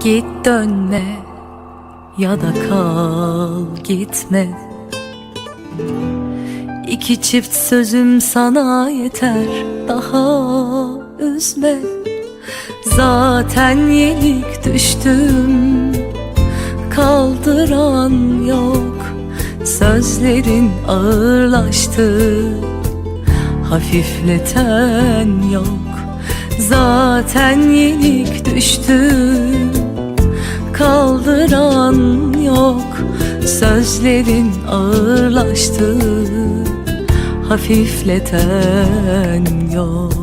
Git dönme ya da kal gitme. İki çift sözüm sana yeter daha üzme. Zaten yenik düştüm kaldıran yok. Sözlerin ağırlaştı hafifleten yok Zaten yenik düştüm kaldıran yok. Sözlerin ağırlaştı. Hafifleten yok